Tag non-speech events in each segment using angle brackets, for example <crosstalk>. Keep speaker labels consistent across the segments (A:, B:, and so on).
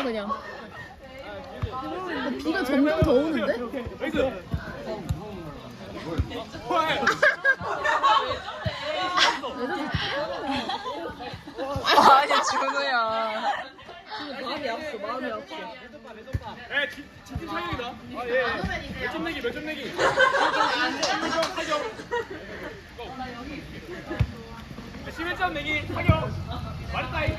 A: 야 그냥. 비가 점점 더 오는데?
B: 아니 준우야.
A: 마음이 아프 마음이 아프.
C: 에, 지- 집중 사격이다. 아, 예. 예. 몇점 내기, 몇점 내기. 사격, 사격. 고. 11점 내기, 사격. 말했다이.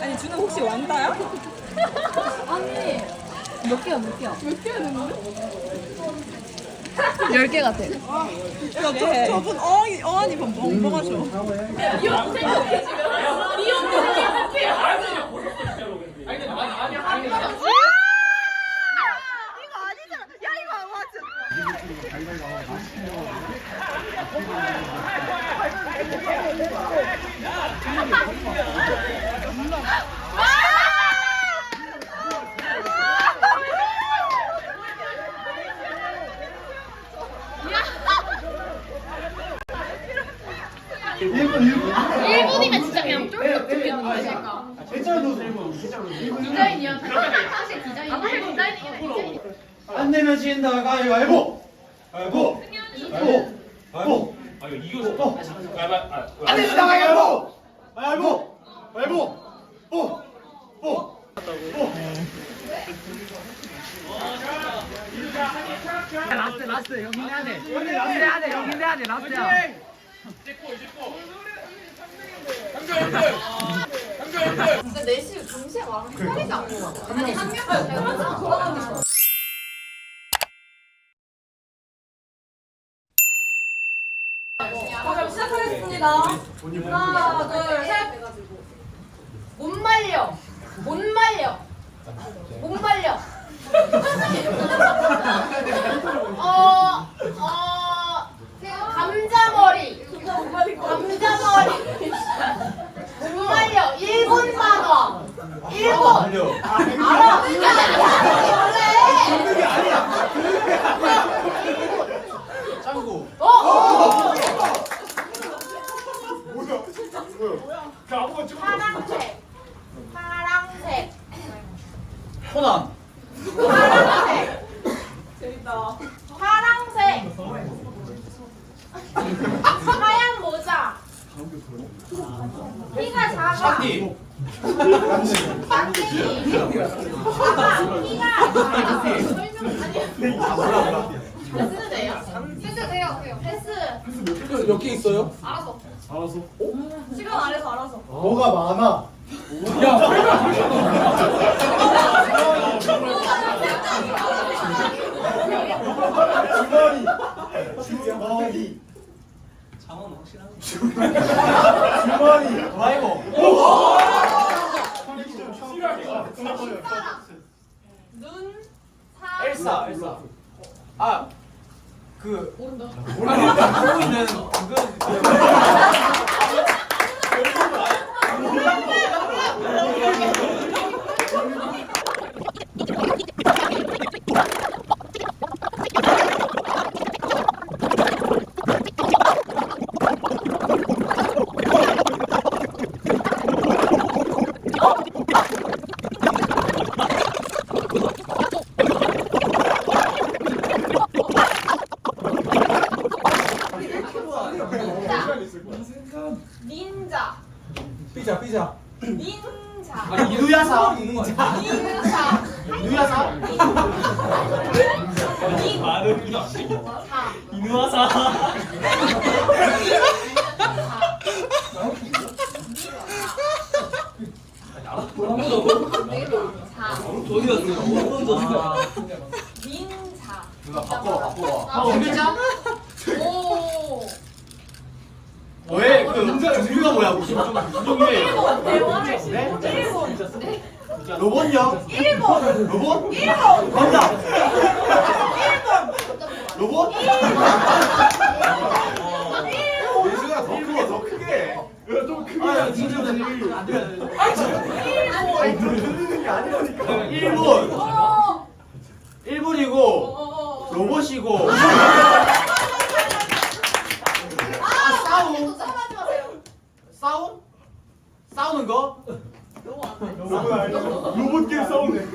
B: 아니 준우 혹시 왕따야?
A: 몇 개야 몇 개야? 몇 개야 됐는데? 10개 같아.
B: 저, 저분 어안이 벙벙하셔.
A: 일분이면 진짜 그냥 쫄쫄 죽겠는데. 디자인이야. 사실 디자인. 아, 사실 디자인이긴 해. 디자인.
D: 안 내면 진다 가위바위보 가위바위보 가위바위보 가위바위보
C: 아, 이거 이거 아, 아, 아.
D: 안 내면 진다 가위바위보 가위바위보 가위바위보 뽀뽀
E: 라스트 라스트 여기 해야 돼. 여기 해야 돼. 여기 해야 돼. 라스트야.
A: 근데 넷이 동시에 말하면 헷갈리지 않고. 아니, 한 명은 내가 항상 돌아가는 거.
F: 그럼 시작하겠습니다. 하나, 둘, 셋. 못 말려. 못 말려. 못 말려. 어, 어, 감자머리. 감자머리. 못 말려. 일본 만화. 일본. 알아.
D: 짱구
F: 어, 어.
C: 그 아무거나 찍어.
F: 파랑색. 파랑색.
D: 코난
F: 파랑색. 파랑색. 하얀 모자. 키가 작아.
D: 샤티
F: 만쟁이. 작아. 키가 작아. 패스 돼요? 패스 돼요. 돼요. 패스.
D: 몇 개 있어요?
F: 알아서.
D: 알았어
F: 시간 안에서 알아서.
D: 뭐가 많아 주머니 주머니 장원 확실하네 주머니 아이고
F: 눈. 사.
D: 엘사 엘사 아그 모른다 있는 그건 <laughs>
F: 닌자.
D: 삐자 삐자
F: 닌자.
D: 유야사 있는 거 아니야?
F: 닌자.
D: 유야사
F: 자.
C: 이누아사.
F: 자.
D: 어디였어요?
F: 닌자.
D: 누나 바꿔 바꿔
F: 아, 진짜? 오.
D: 왜? 그 종류가 뭐야? 무슨 종류예요? 로봇요? 1번 로봇? 1번 정답 1번 로봇? 예수가 더 크게 더 크게. 좀 크게 아 진짜 안 돼. 아니 들리는 게 아니라니까. 1분 1분이고 로봇이고 아 싸움
A: 싸움하지 마세요.
D: 싸움? 싸우는 거?
C: 로봇끼리 싸우네.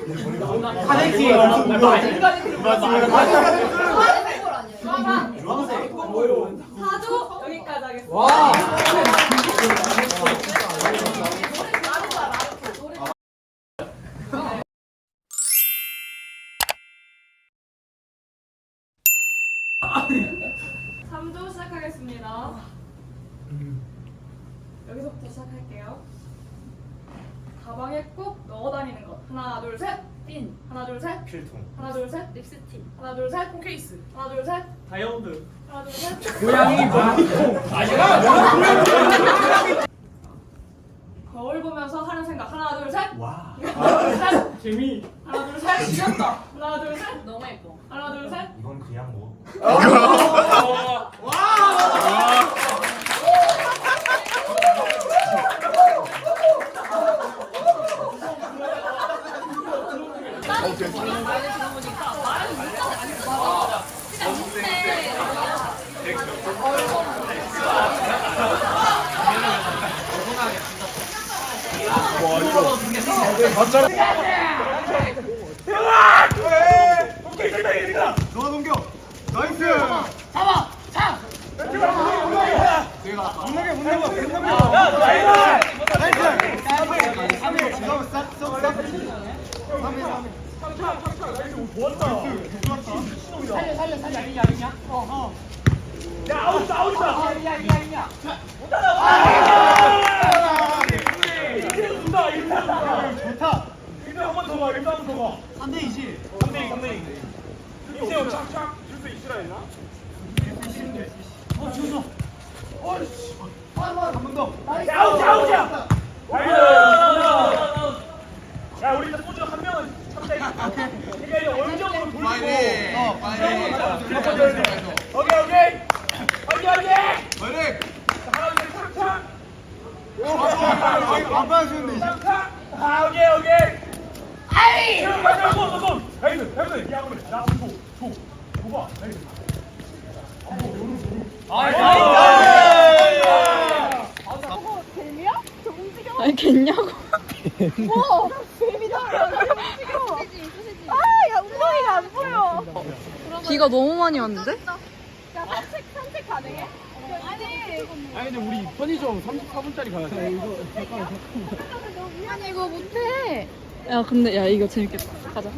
D: 카네키
A: 좋아하는 걸 아니에요.
D: 주황색
A: 사주 여기까지 하겠습니다.
D: 와
F: 삼조 시작하겠습니다. 여기서부터 시작할게요. 가방에 꼭 넣어 다니는 것. 하나, 둘, 셋. 핀. 하나, 둘, 셋.
C: 필통.
F: 하나, 둘, 셋. 립스틱. 하나, 둘, 셋. 폰 케이스. 하나, 둘, 셋.
C: 다이아몬드.
F: 하나, 둘, 셋.
E: 고양이 봐.
F: 거울 보면서 하는 생각. 하나, 둘, 셋.
D: 와.
F: 하나, 둘, 셋.
C: 재미.
F: 하나, 둘, 셋. 지렸다. 하나, 둘, 셋. 너무 예뻐. 하나, 둘, 셋.
C: 이건 그냥 뭐.
D: 너가 넘겨. 나이스. 잡아. 잡. 내가 못 넘겨 못 넘겨 못 넘겨. 나이스. 나이스. 3일 지금 싹 쏙, 싹. 3일 3일. 좋다.
C: 일단 한번 더 봐. 일단 한번 더 봐.
D: 3대 20.
C: 3대 2, 3대 2. 이세요 착착. 줄수 있으라 했나?
D: 어 지금 어이씨. 한번 더.
C: 아웃 아웃이야. 야 우리 일단 소주 한 명은. 그러니까 이제 원정으로 돌리고.
D: 빨리. 어 빨리.
C: 오케이 오케이. 오케이 오케이.
D: 빨리.
C: 하나 둘 셋, 착착.
D: 안 받아주는데.
C: 착착. 아 오케이 오케이. 아이.
B: 아니 겠냐고.
A: 아야 엉덩이가 안 보여.
B: 비가 너무 많이 왔는데?
A: 야 산책 산책 가능해? 아니
E: 아니 근데 우리 편의점 34분짜리 가야 돼.
A: 아니 이거 못해.
B: 야 근데 야 이거 재밌겠다. 가자.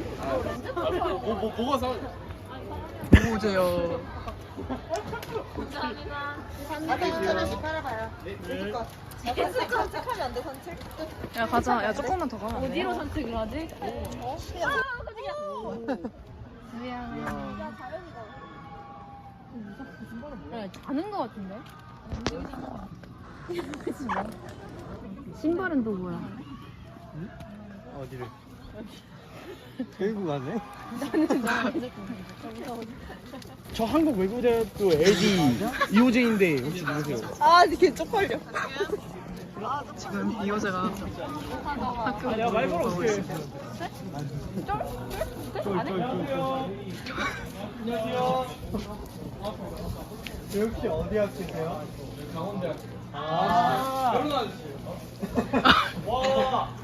E: 뭐, 뭐 보고 사.
B: 보세요.
A: 하나씩 팔아봐요. 산책 산책하면 안 돼 산책.
B: 야 가자. 야 조금만 더 가.
A: 어디로 산책을 하지? 야, 자는 거 같은데?
B: 신발은 또 뭐야?
D: 어디를? 결국 가네.
E: 저 한국 외국대학교 LD 이호재인데 혹시 누구세요?
B: 아 이렇게 쪽팔려. 지금 이호재가 학교
C: 내가 말 걸어 올게.
D: 혹시 어디 학교세요? <laughs>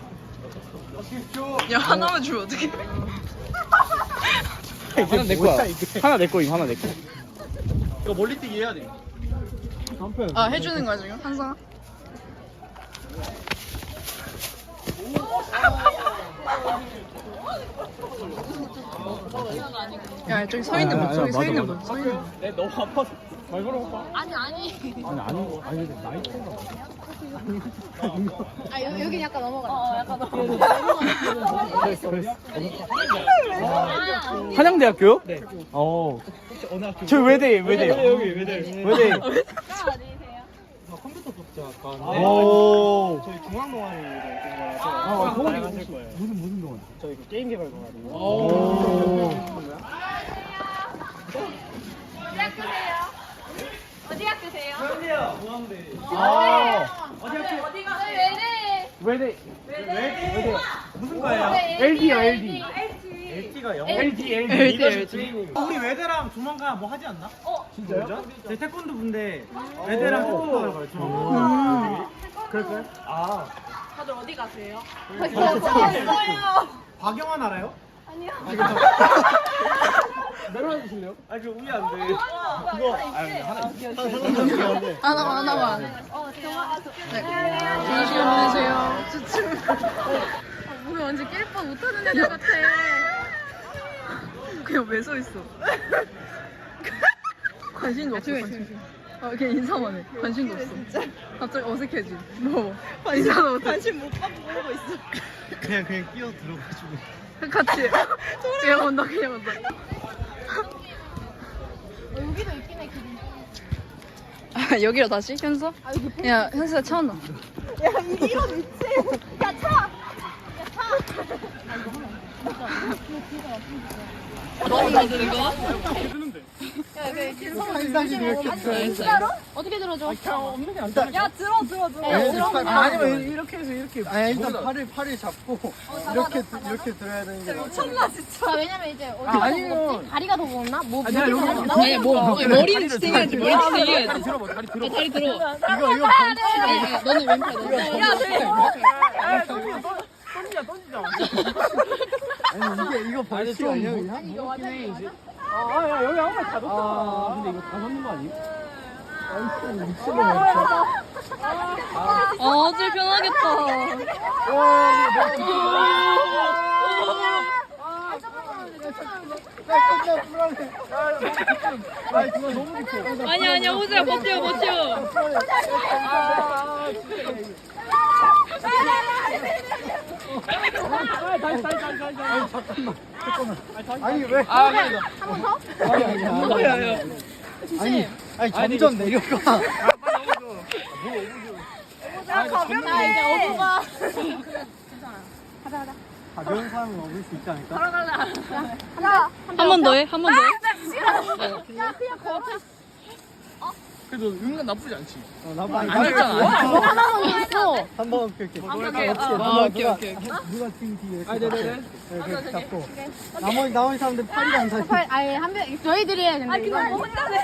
B: 야 하나만 주면 어떡해?
E: 하나 내 거야. 하나 내 거, 이거 하나 내 거.
D: 이거 멀리뛰기 해야 돼.
B: 아 해주는 거야 지금 한상. 야 저기 서 있는 분 저기 서 있는 분. 서 있는 분.
E: 내 너무 아파서 말 걸어봐.
A: 아니 아니.
E: 아니 아니 아니 근데 나이 차이가.
A: 아 여기 여기 약간 넘어가. 어 약간 넘어가.
E: 한양대학교요? 네. 어. 저 외대 외대.
C: 여기 왜 돼?
E: 외대.
A: 어디세요?
D: 오.
G: 저희 중앙 동아리 된 거라서
D: 아, 동아리
G: 하실 거예요.
D: 무슨 무슨 동안?
G: 저희 그 게임 개발 동아리.
D: 오.
A: 어디 학 교세요?
D: 아.
A: 어디가? 왜래?
G: 외대 외대 무슨 과예요?
A: LD요 LD.
G: LT가 영어.
A: LD,
B: LD, LD.
G: 우리 외대랑 조만간 뭐 하지 않나? 어 진짜요? 제 태권도 분데 외대랑 태권도 하러 가요. 조만간. 그럴까요? 아
F: 다들 어디 가세요?
A: 없어요.
G: 박영환 알아요?
A: 아니요. <laughs>
G: 내려와 주실래요? 아니 그 우리 안 돼. 그거
B: 하나만 하나만.
A: 어, 대화.
B: 좋은 시간 보내세요. 아, 뭐야 완전 낄뻔 못하는 여자 같아. 그냥 왜 서 있어? 관심도 없어. 관심. 어, 그냥 인사만 해. 관심도 없어. 진짜? 갑자기 어색해지. 뭐? 인사도 못해. 관심 못 받고 모르고 있어.
G: 그냥 그냥 끼어 들어가지고.
B: 같이. <laughs> 그냥 온다, 그냥 온다.
A: 여기도 있긴 해 기린.
B: 아, <laughs> 여기로 다시? 현서? 야, 현수야 차 온다.
A: 야 이거 미치. 야 차. 야 차. 진짜로? 어떻게 들어줘? 야 들어 들어 들어. 야 들어.
G: 아니면 이렇게 해서 이렇게. 아니 일단 팔을 팔을 잡고 이렇게 이렇게 들어야 되는 게. 맞아.
A: 자 왜냐면 이제 어디가 더 무겁지? 다리가 더 무겁나? 뭐
G: 아니야,
A: 여기 더 무겁나?
B: 아니, 뭐, 머리는 생겨야지, 머리는 생겨야지.
C: 다리 들어봐 다리 들어
B: 다리 들어.
G: 이거 이거
B: 야, 너는 왼팔, 너는
A: 야 돼.
G: 던지자 던지자. 아니 이게 이거 벌칙 아니야 그냥?
A: 이거 맞 아?
G: 아야 여기 한번 다 줬다. 아 근데 이거 다 넣는 거 아니에요?
B: 아, 어제 편하겠다.
G: 아니 그거 너무 깊어.
B: 아니, 아니야, 호주야, 버텨, 버텨.
G: 아 니 왜?
C: 아 미안하다
A: 한번 더?
G: 아니 아니 아니. 아니 아니 점점 내려가.
A: 야 가볍네. 이제 어부가.
G: 가벼운 사람은 얻을 수 있지 않을까?
A: 하나.
B: 한 번 더 해, 한 번 더 해.
A: 야 그냥 걸어.
C: 그래도 은근 나쁘지 않지
G: 어, 나 많이
B: 안 했잖아.
A: 하나만 더 있어.
G: 한번 오케이 오케이.
B: 오케이.
G: 그렇지.
B: 아,
G: 누가,
B: 오케이, 오케이, 오케이.
G: 누가 팀 뒤에.
C: 아 네네네
G: 이렇게 이렇게 잡고. 나머지 나머지 사람들 팔이 안 사.
A: 아예 한 명. 저희들이 해 근데. 아 그거 혼자네.